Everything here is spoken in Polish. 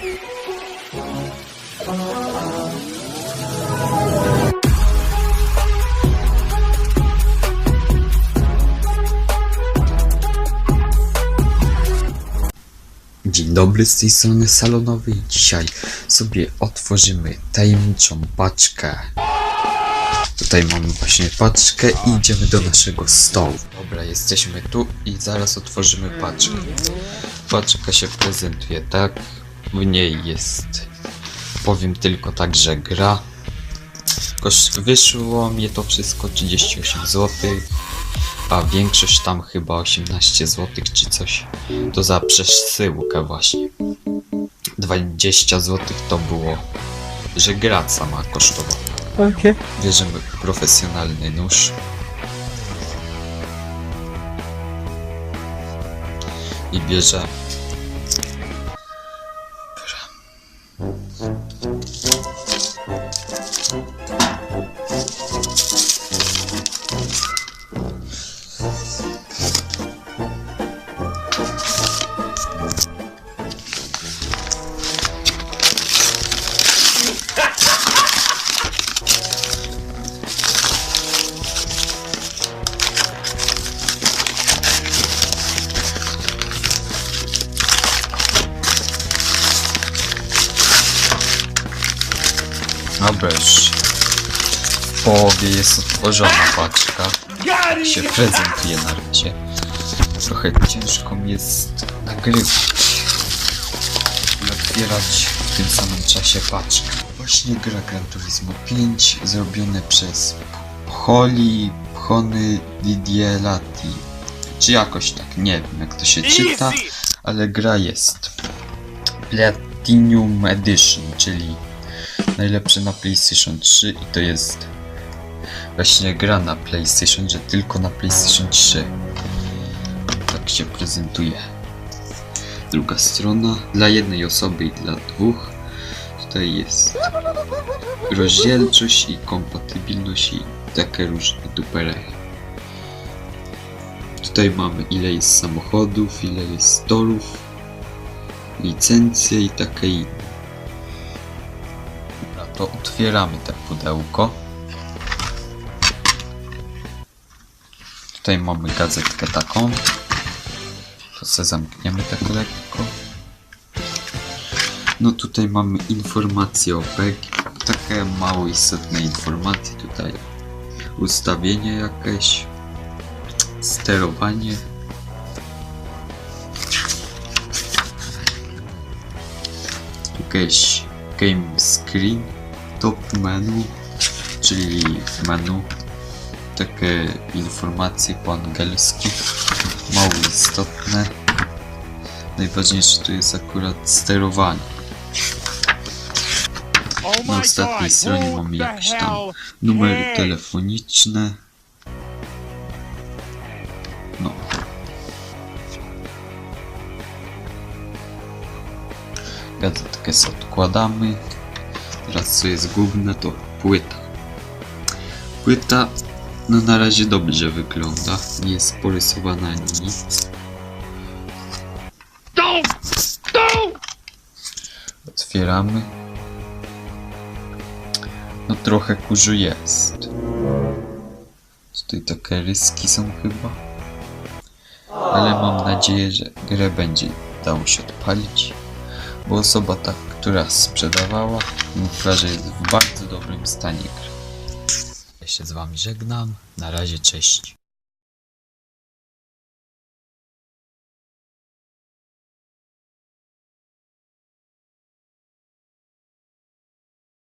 Dzień dobry, z tej strony salonowy i dzisiaj sobie otworzymy tajemniczą paczkę. Tutaj mamy właśnie paczkę i idziemy do naszego stołu. Dobra, jesteśmy tu i zaraz otworzymy paczkę. Paczka się prezentuje tak, w niej jest, powiem tylko tak, że gra. Wyszło mnie to wszystko 38 zł, a większość tam chyba 18 zł czy coś. To za przesyłkę właśnie. 20 zł to było, że gra sama kosztowała. Okay. Bierzemy profesjonalny nóż. I bierze. Dobra, już w połowie jest otworzona paczka. Się prezentuje na razie. Trochę ciężko mi jest nagrywać i otwierać w tym samym czasie paczkę. Właśnie gra Gran Turismo 5 zrobione przez Pcholi, Pchony Didielati. Czy jakoś tak, nie wiem jak to się czyta, ale gra jest. Platinum Edition, czyli najlepszy na PlayStation 3 i to jest właśnie gra na PlayStation, że tylko na PlayStation 3. Tak się prezentuje. Druga strona dla jednej osoby i dla dwóch. Tutaj jest rozdzielczość i kompatybilność i takie różne dupery. Tutaj mamy ile jest samochodów, ile jest torów, licencje i takie inne. To otwieramy te pudełko. Tutaj mamy gazetkę taką. To se zamkniemy tak lekko. No tutaj mamy informacje o PEG. Takie mało istotne informacje tutaj. Ustawienie jakieś. Sterowanie. Jakieś game screen. Top menu. Czyli menu takie informacje po angielsku, mało istotne. Najważniejsze tu jest akurat sterowanie. Na ostatniej stronie mamy jakieś tam numery telefoniczne. No. Gazetkę odkładamy. Teraz co jest główne to płyta. Płyta no na razie dobrze wygląda. Nie jest porysowana ani nic. Otwieramy. No trochę kurzu jest. Tutaj takie ryski są chyba. Ale mam nadzieję, że grę będzie dało się odpalić. Bo osoba ta, która sprzedawała, że jest w bardzo dobrym stanie. Ja się z wami żegnam. Na razie, cześć.